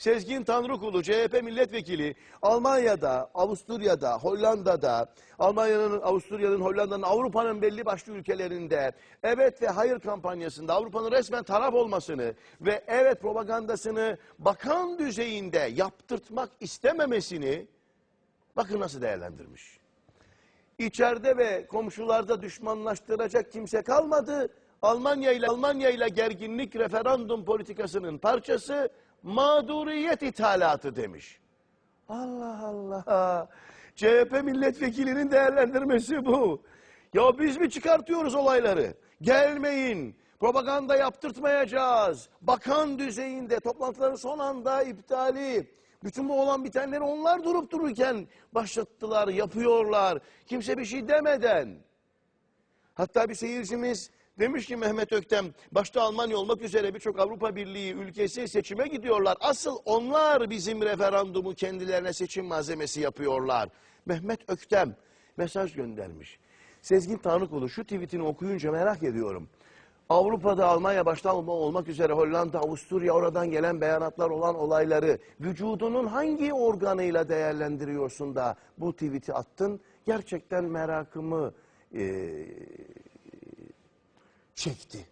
Sezgin Tanrıkulu, CHP milletvekili Almanya'da, Avusturya'da, Hollanda'da, Almanya'nın, Avusturya'nın, Hollanda'nın, Avrupa'nın belli başlı ülkelerinde evet ve hayır kampanyasında Avrupa'nın resmen taraf olmasını ve evet propagandasını bakan düzeyinde yaptırtmak istememesini bakın nasıl değerlendirmiş. İçeride ve komşularda düşmanlaştıracak kimse kalmadı. Almanya ile Almanya ile gerginlik referandum politikasının parçası mağduriyet ithalatı demiş. Allah Allah. CHP milletvekilinin değerlendirmesi bu. Ya biz mi çıkartıyoruz olayları? Gelmeyin. Propaganda yaptırtmayacağız. Bakan düzeyinde toplantıların son anda iptali. Bütün bu olan bitenleri onlar durup dururken başlattılar, yapıyorlar. Kimse bir şey demeden. Hatta bir seyircimiz demiş ki Mehmet Öktem, başta Almanya olmak üzere birçok Avrupa Birliği ülkesi seçime gidiyorlar. Asıl onlar bizim referandumu kendilerine seçim malzemesi yapıyorlar. Mehmet Öktem mesaj göndermiş. Sezgin Tanrıkulu şu tweetini okuyunca merak ediyorum. Avrupa'da Almanya başta olma- olmak üzere Hollanda, Avusturya oradan gelen beyanatlar olan olayları vücudunun hangi organıyla değerlendiriyorsun da bu tweet'i attın? Gerçekten merakımı eee, çekti.